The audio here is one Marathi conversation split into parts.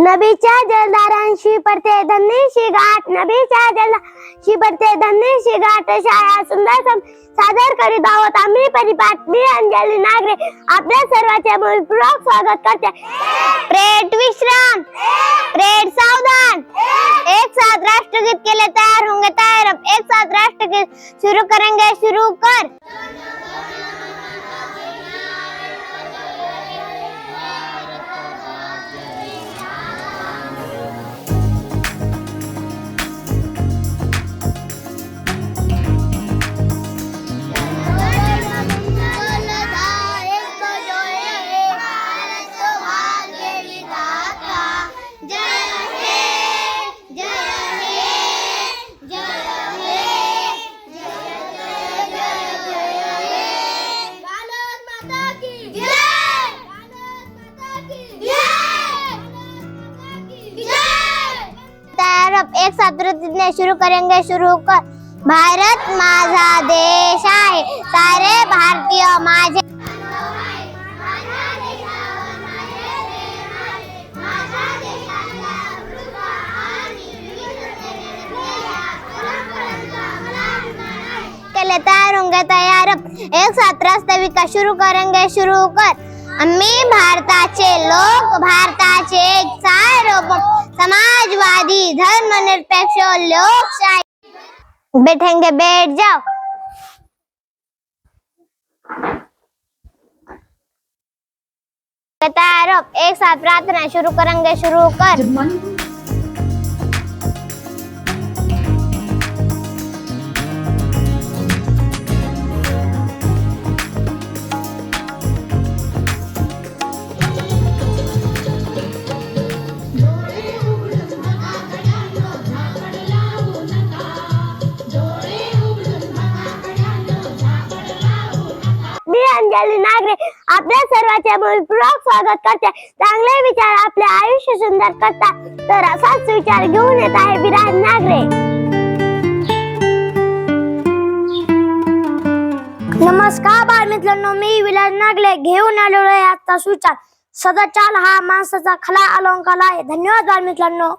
नबीच्या जलदारांशी पडते धन्यशी गाठ नबीच्या जलदारांशी पडते धन्यशी गाठ शाळा सुंदर सम सादर करीत आहोत आम्ही परिपाठ मी अंजली नागरे आपल्या सर्वांचे मनपूर्वक स्वागत करते प्रेट विश्राम, प्रेट सावधान, एक साथ राष्ट्रगीत के लिए तैयार होंगे, तैयार एक साथ राष्ट्रगीत शुरू करेंगे, शुरू कर। तैयार एक साथ प्रतिज्ञा शुरू करेंगे शुरू कर। भारत माझा देश आहे सारे भारतीय माझे के लिए होंगे तयार एक साथ रास्ता विकास शुरू करेंगे शुरू कर। आम्ही भारताचे लोक भारताचे एक धर्म निरपेक्ष और लोकशाही। बैठेंगे, बैठ जाओ। एक साथ प्रार्थना शुरू करेंगे, शुरू कर। अंजली नागरे आपल्या सर्वांचे मनपूर्वक स्वागत करते. चांगले विचार आपले आयुष्य सुंदर करतात. तर असाच विचार घेऊन येत आहे विराज नागरे. नमस्कार बालमित्रांनो मी विलास नागले घेऊन आलेलो आहे आजचा सुचार. सदाचार हा माणसाचा खला अलंकार आहे. धन्यवाद बालमित्रांनो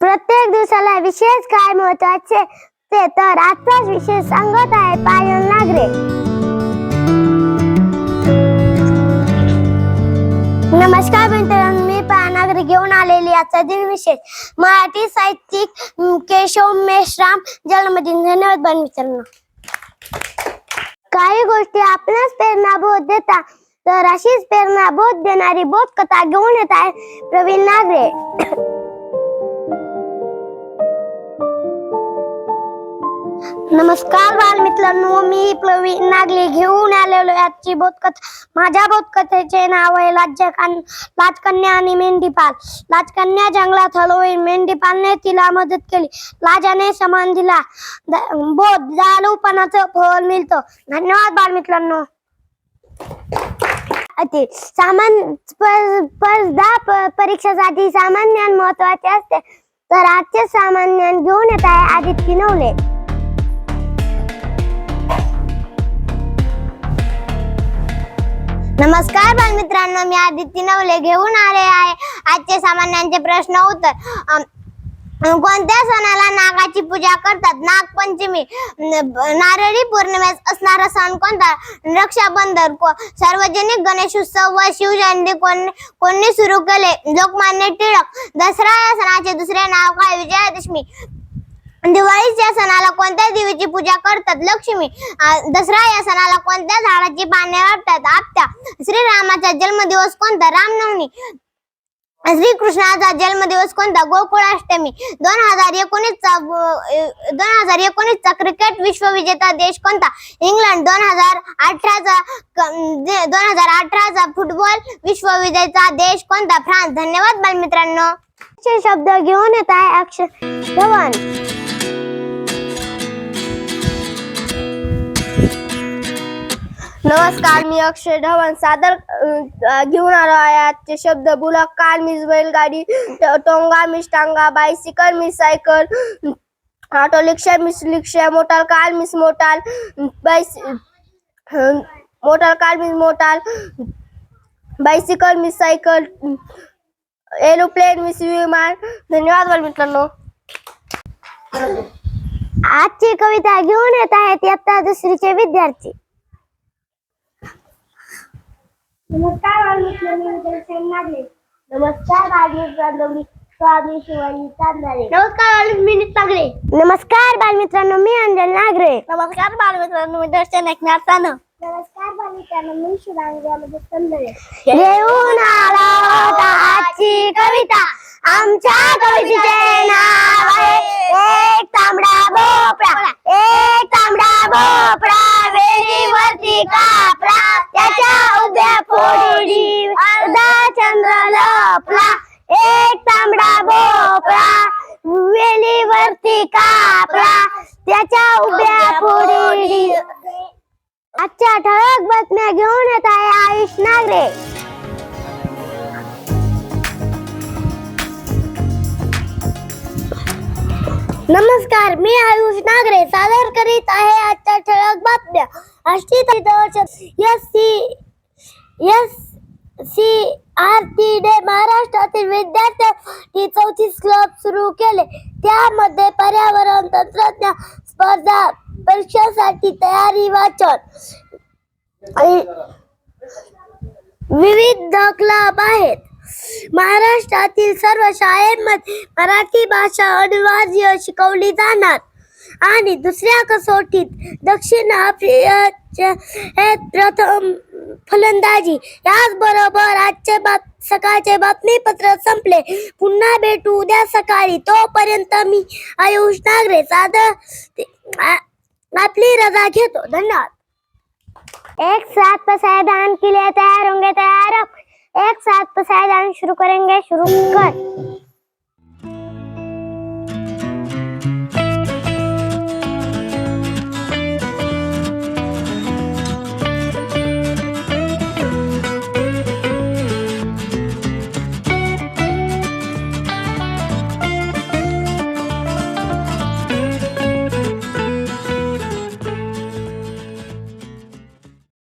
प्रत्येक दिवसाला विशेष काय महत्त्वाचे ते तर आजचाच विषय सांगत आहे पायल नागरे. नमस्कार मित्रांनो मी पानागरी घेऊन आलेली आजचा दिन विशेष. मराठी साहित्यिक केशव मेश्राम जन्मदिन. धन्यवाद बन मित्रांनो. काही गोष्टी आपल्याच प्रेरणा बोध देतात तर अशीच प्रेरणा बोध देणारी बोध कथा घेऊन येत आहे प्रवीण नागरे. नमस्कार बालमित्रांनो मी प्रवीण नागले घेऊन आलेलो आजची बोधकथ. माझ्या बोधकथेचे नाव आहे लाजकान लाजकन्या आणि मेंढीपाल. लाजकन्या जंगलात हलवून मेंढीपालने तिला मदत केली. लाजाने समान दिला. द- बोध जालूपणाचं फळ मिळतं. धन्यवाद बालमित्रांनो. अति सामान स्पर्धा परीक्षेसाठी सामान्य महत्त्वाचे असते. तर आजचे सामान्य घेऊन येत आहे आदित्य नवले. नमस्कार बालमित्रांनो मी आदित्य नवले घेऊन आले आहे. आजचे सामान्यांचे प्रश्न उत्तर. कोणत्या सणाला नागाची पूजा करतात? नागपंचमी नारळी पौर्णिमेस असणारा सण कोणता? रक्षाबंधन को- सार्वजनिक गणेश उत्सव व शिवजयंती कोण कोणी सुरू केले? लोकमान्य टिळक. दसरा या सणाचे दुसरे नाव काय? विजयादशमी. म्हणजे दिवाळीच्या सणाला कोणत्या देवीची पूजा करतात? लक्ष्मी दसरा या सणाला कोणत्या झाडाची पाने वाटतात? आपत्या श्रीरामाचा जन्मदिवस कोणता? रामनवमी. श्रीकृष्णाचा जन्मदिवस कोणता? गोकुळाष्टमी. दोन हजार एकोणीसचा दोन हजार एकोणीसचा क्रिकेट विश्वविजेता देश कोणता? इंग्लंड. दोन हजार अठराचा दोन हजार अठराचा फुटबॉल विश्वविजेता देश कोणता? फ्रान्स. धन्यवाद बालमित्रांनो. शब्द घेऊन येत आहे अक्षर. धवन. नमस्कार मी अक्षय ढवण सादर घेऊन आलो आहे आजचे शब्द. बुलक कार मिस बैलगाडी टोंगा मिस टांगा बायसिकल मिस सायकल ऑटो रिक्षा मिस रिक्षा मोटार कार मिस मोटार बायस motor car miss motor bicycle miss cycle aeroplane विमान. धन्यवाद बालमित्रांनो आजची कविता घेऊन येत आहेत इयत्ता दुसरीचे विद्यार्थी. नमस्कार नमस्कार बालमित्रांनो मी स्वामी शिवाजी चांदारे नमस्कार मी चांगले नमस्कार बालमित्रांनो मी अंजल नागरे नमस्कार बालमित्रांनो मी दर्शन ऐकणार तानं. नमस्कार बालमित्रांनो मी घेऊन आलो आजची कविता. आमच्या कवितेचे नाव आहे एक तांबडा भोपळा एक तांबडा भोपळा वेलीवरती कापला त्याच्या उभ्या फोडी अर्धा चंद्र लपला एक तांबडा भोपळा वेलीवरती कापला त्याच्या उभ्या फोडी आजच्या ठळक बातम्या घेऊन येत आहे आयुष नागरे. नमस्कार मी आयुष नागरे सादर करीत आहे आजच्या ठळक बातम्या. Ashti S C S C R T day महाराष्ट्रातील विद्यार्थ्यांनी चौतीस क्लब सुरू केले. त्यामध्ये पर्यावरण तंत्रज्ञान स्पर्धा परीक्षांसाठी तयारी वाचन विविध क्लब आहेत. महाराष्ट्रातील सर्व शाळेमध्ये मराठी भाषा अनिवार्य शिकवली जाणार. आणि दुसऱ्या कसोटीत दक्षिण आफ्रिकेच्या प्रथम फलंदाजी. याचबरोबर आजचे बात सकाळचे बातमीपत्र संपले. पुन्हा भेटू उद्या सकाळी. तोपर्यंत मी आयुष नागरे सादर आपली रजा घेतो. धन्यवाद. एक साथ पसायदान के लिए तैयार होंगे तैयार हो. एक साथ पसायदान शुरू करेंगे शुरू कर.